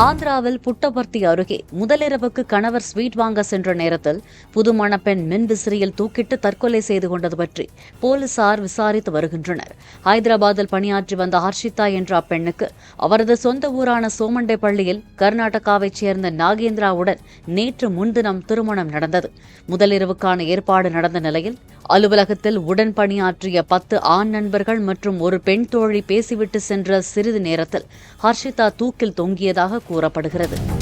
ஆந்திராவில் புட்டபர்த்தி அருகே முதலிரவுக்கு கணவர் ஸ்வீட் வாங்க சென்ற நேரத்தில் புதுமண பெண் மின் விசிறியில் தூக்கிட்டு தற்கொலை செய்து கொண்டது பற்றி போலீசார் விசாரித்து வருகின்றனர். ஹைதராபாத்தில் பணியாற்றி வந்த ஹர்ஷிதா என்ற அப்பெண்ணுக்கு அவரது சொந்த ஊரான சோமண்டை பள்ளியில் கர்நாடகாவைச் சேர்ந்த நாகேந்திராவுடன் நேற்று முன்தினம் திருமணம் நடந்தது. முதலிரவுக்கான ஏற்பாடு நடந்த நிலையில் அலுவலகத்தில் உடன் பணியாற்றிய பத்து ஆண் நண்பர்கள் மற்றும் ஒரு பெண் தோழி பேசிவிட்டு சென்ற சிறிது நேரத்தில் ஹர்ஷிதா தூக்கில் தொங்கியதாக கூறப்படுகிறது.